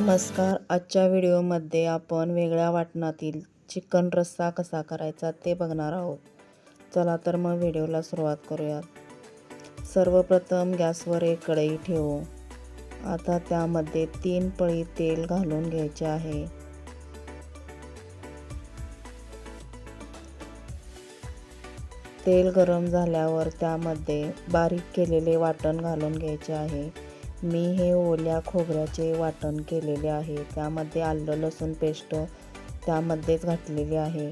नमस्कार. आजच्या व्हिडिओमध्ये आपण वेगळ्या वाटणातील चिकन रस्सा कसा करायचा ते बघणार आहोत. चला तर मग व्हिडिओला सुरुवात करूयात. सर्वप्रथम गॅसवर एक कढई ठेवू. आता त्यामध्ये तीन पळी तेल घालून घ्यायचे आहे. तेल गरम झाल्यावर त्यामध्ये बारीक केलेले वाटण घालून घ्यायचे आहे. मी हे ओल्या खोबऱ्याचे वाटण केलेले आहे. त्यामध्ये आलं लसूण पेस्ट त्यामध्येच घातलेली आहे.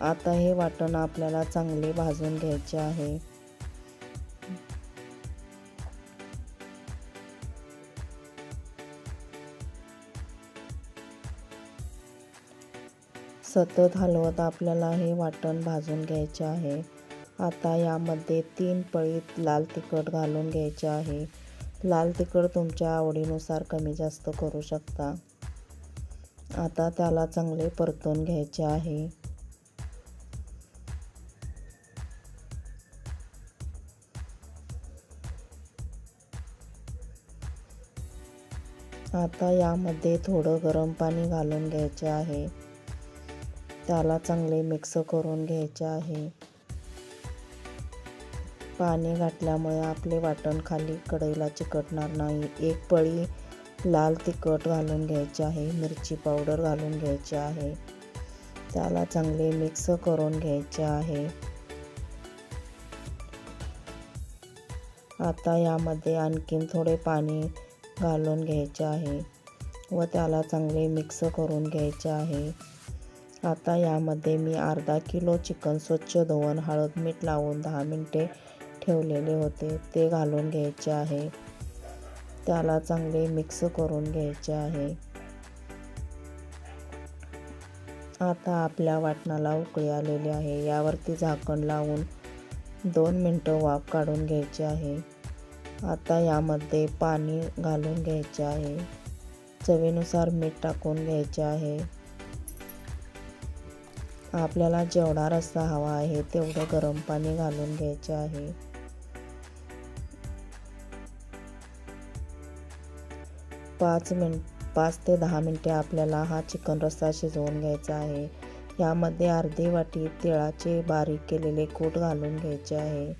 आता हे वाटण आपल्याला चांगले भाजून घ्यायचे आहे. सतत हलवत आपल्याला हे वाटण भाजून घ्यायचे आहे. आता यामध्ये तीन पळीत लाल तिखट घालून घ्यायचे आहे. लाल तिखट तुमच्या आवडीनुसार कमी जास्त करू शकता. आता त्याला चांगले परतून घ्यायचे आहे. आता यामध्ये थोडं गरम पाणी घालून घ्यायचे आहे. त्याला चांगले मिक्स करून घ्यायचे आहे. पाणी घातल्यामुळे आपले वाटण खाली कढईला चिकटणार नाही. एक पळी लाल तिखट घालून घ्यायचे आहे मिरची पावडर घालून घ्यायची आहे. त्याला चांगले मिक्स करून घ्यायचे आहे. आता यामध्ये आणखीन थोडे पाणी घालून घ्यायचे आहे व त्याला चांगले मिक्स करून घ्यायचे आहे. आता यामध्ये मी अर्धा किलो चिकन स्वच्छ धुवून हळद मीठ लावून दहा मिनटे ठेवलेले होते. ते घालून घ्यायचे आहे. त्याला चांगले मिक्स करून घ्यायचे आहे. आता आपल्या वाटणाला उकळी आलेली आहे. यावरती झाकण लावून दोन मिनटं वाफ काढून घ्यायची आहे. आता यामध्ये पाणी घालून घ्यायचे आहे. चवीनुसार मीठ टाकून घ्यायचे आहे. आपल्याला जेवढा रस्सा हवा आहे तेवढं गरम पाणी घालून घ्यायचे आहे. पाच मिन पाच ते दहा मिनटे आपल्याला हा चिकन रस्सा शिजवून घ्यायचा आहे. यामध्ये अर्धी वाटी तिळाचे बारीक केलेले कूट घालून घ्यायचे आहे.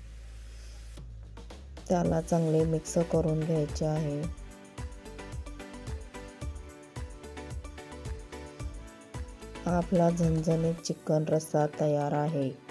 त्याला चांगले मिक्स करून घ्यायचे आहे. आपला झणझणीत चिकन रस्सा तयार आहे.